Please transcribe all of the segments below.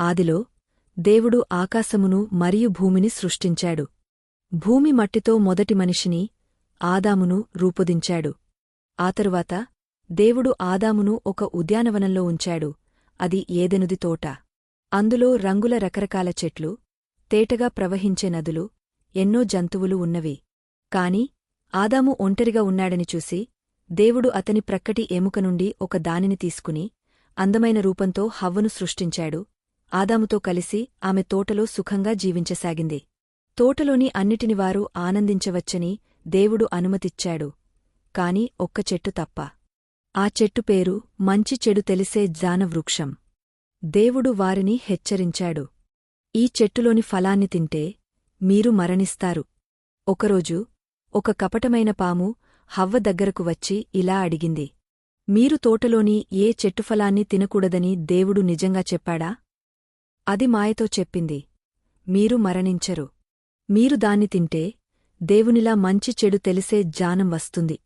ఆదిలో దేవుడు ఆకాశమును మరియు భూమిని సృష్టించాడు. భూమి మట్టితో మొదటి మనిషిని ఆదామును రూపొదించాడు. ఆ తరువాత దేవుడు ఆదామును ఒక ఉద్యానవనంలో ఉంచాడు. అది ఏదెనుది తోట. అందులో రంగుల రకరకాల చెట్లు తేటగా ప్రవహించే నదులు ఎన్నో జంతువులు ఉన్నవి. కాని ఆదాము ఒంటరిగా ఉన్నాడని చూసి దేవుడు అతని ప్రక్కటి ఎముక నుండి ఒక దానిని తీసుకుని అందమైన రూపంతో హవ్వను సృష్టించాడు. ఆదాముతో కలిసి ఆమె తోటలో సుఖంగా జీవించసాగింది. తోటలోని అన్నిటిని వారు ఆనందించవచ్చని దేవుడు అనుమతిచ్చాడు. కాని ఒక్క చెట్టు తప్ప. ఆ చెట్టు పేరు మంచి చెడు తెలిసే జానవృక్షం. దేవుడు వారిని హెచ్చరించాడు. ఈ చెట్టులోని ఫలాన్ని తింటే మీరు మరణిస్తారు. ఒకరోజు ఒక కపటమైన పాము హవ్వ దగ్గరకు వచ్చి ఇలా అడిగింది. మీరు తోటలోని ఏ చెట్టుఫలాన్ని తినకూడదని దేవుడు నిజంగా చెప్పాడా? అది మాయతో చెప్పింది. మీరు మరణించరు. మీరు దాన్ని తింటే దేవునిలా మంచి చెడు తెలిసే జానం వస్తుంది.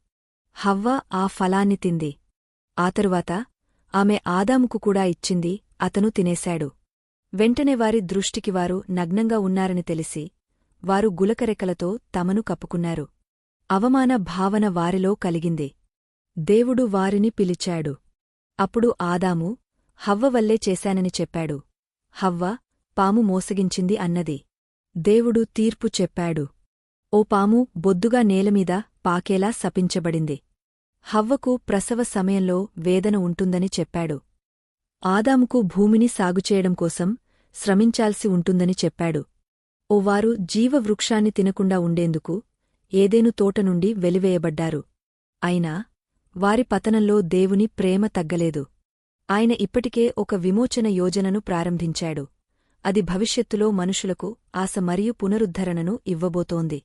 హవ్వ ఆ ఫలాన్ని తింది. ఆ తరువాత ఆమె ఆదాముకు కూడా ఇచ్చింది అతను తినేశాడు. వెంటనే వారి దృష్టికి వారు నగ్నంగా ఉన్నారని తెలిసి వారు గులకరెక్కలతో తమను కప్పుకున్నారు. అవమాన భావన వారిలో కలిగింది. దేవుడు వారిని పిలిచాడు. అప్పుడు ఆదాము హవ్వ వల్లే చేశానని చెప్పాడు. హవ్వ పాము మోసగించింది అన్నది. దేవుడు తీర్పు చెప్పాడు. ఓ పాము బొద్దుగా నేలమీద పాకేలా శపించబడింది. హవ్వకు ప్రసవ సమయంలో వేదన ఉంటుందని చెప్పాడు. ఆదాముకు భూమిని సాగుచేయడం కోసం శ్రమించాల్సి ఉంటుందని చెప్పాడు. ఓ వారు జీవవృక్షాన్ని తినకుండా ఉండేందుకు ఏదేను తోట నుండి వెలివేయబడ్డారు. అయినా వారి పతనంలో దేవుని ప్రేమ తగ్గలేదు. ఆయన ఇప్పటికే ఒక విమోచన యోజనను ప్రారంభించాడు. అది భవిష్యత్తులో మనుషులకు ఆశ మరియు పునరుద్ధరణను ఇవ్వబోతోంది.